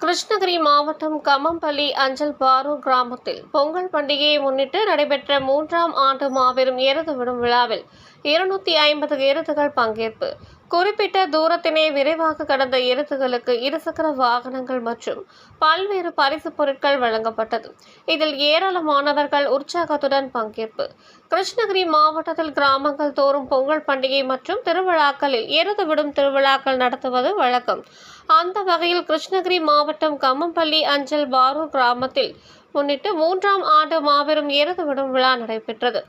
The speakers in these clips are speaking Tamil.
கிருஷ்ணகிரி மாவட்டம் கம்மம்பள்ளி அஞ்சல் பாரூர் கிராமத்தில் பொங்கல் பண்டிகையை முன்னிட்டு நடைபெற்ற மூன்றாம் ஆண்டு மாபெரும் எருது விடும் விழாவில் இருநூத்தி ஐம்பது எருதுகள் பங்கேற்பு. குறிப்பிட்ட தூரத்தினை விரைவாக கடந்த எருதுகளுக்கு இருசக்கர வாகனங்கள் மற்றும் பல்வேறு பரிசு பொருட்கள் வழங்கப்பட்டது. இதில் ஏராளமானவர்கள் உற்சாகத்துடன் பங்கேற்பு. கிருஷ்ணகிரி மாவட்டத்தில் கிராமங்கள் தோறும் பொங்கல் பண்டிகை மற்றும் திருவிழாக்களில் எருது விடும் திருவிழாக்கள் நடத்துவது வழக்கம். அந்த வகையில் கிருஷ்ணகிரி மாவட்டம் கம்மம்பள்ளி அஞ்சல் பாரூர் கிராமத்தில் முன்னிட்டு மூன்றாம் ஆண்டு மாபெரும் இறுதி விடும் விழா நடைபெற்றது.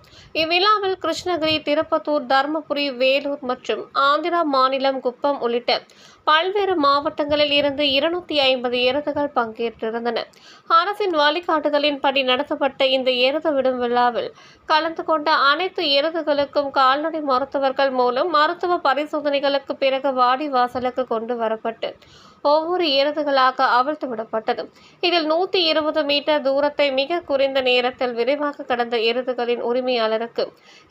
இவ்விழாவில் கிருஷ்ணகிரி திருப்பத்தூர் தருமபுரி வேலூர் மற்றும் ஆந்திரா மாநிலம் குப்பம் உள்ளிட்ட பல்வேறு மாவட்டங்களில் இருந்து இருநூத்தி ஐம்பது எருதுகள் பங்கேற்றிருந்தன. அரசின் வழிகாட்டுதலின்படி நடத்தப்பட்ட இந்த எருது விடும் விழாவில் கலந்து கொண்ட அனைத்து எருதுகளுக்கும் கால்நடை மருத்துவர்கள் மூலம் மருத்துவ பரிசோதனைகளுக்கு பிறகு வாடி வாசலுக்கு கொண்டு வரப்பட்டு ஒவ்வொரு எருதுகளாக அவிழ்த்து விடப்பட்டது. இதில் நூத்தி இருபது மீட்டர் தூரத்தை மிக குறைந்த நேரத்தில் விரைவாக கடந்த எருதுகளின் உரிமையாளருக்கு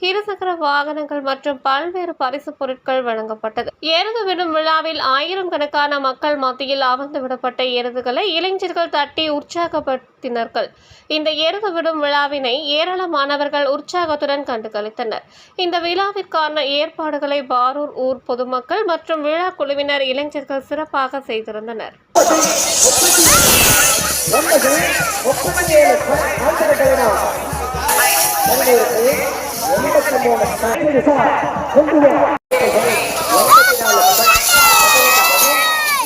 இருசக்கர வாகனங்கள் மற்றும் பல்வேறு பரிசு பொருட்கள் வழங்கப்பட்டது. எருது விடும் விழாவில் ஆயிரம் கணக்கான மக்கள் மத்தியில் அமர்ந்து விடப்பட்ட எருதுகளை இளைஞர்கள் தட்டி உற்சாகப்படுத்தினார்கள். இந்த எருது விடும் விழாவினை ஏராளமானவர்கள் உற்சாகத்துடன் கண்டு களித்தனர் இந்த விழாவிற்கான ஏற்பாடுகளை பாரூர் ஊர் பொதுமக்கள் மற்றும் விழா குழுவினர் இளைஞர்கள் சிறப்பாக செய்திருந்தனர். ஒன்பது முப்பத்தி ஏழு ஆண்டுகளிடம் பதினேழு எண்பத்தி மூணு கொண்டு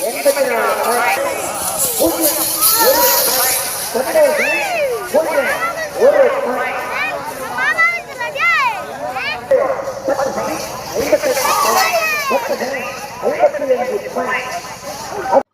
எண்பத்தி நாலு ஒரு ஐம்பத்தி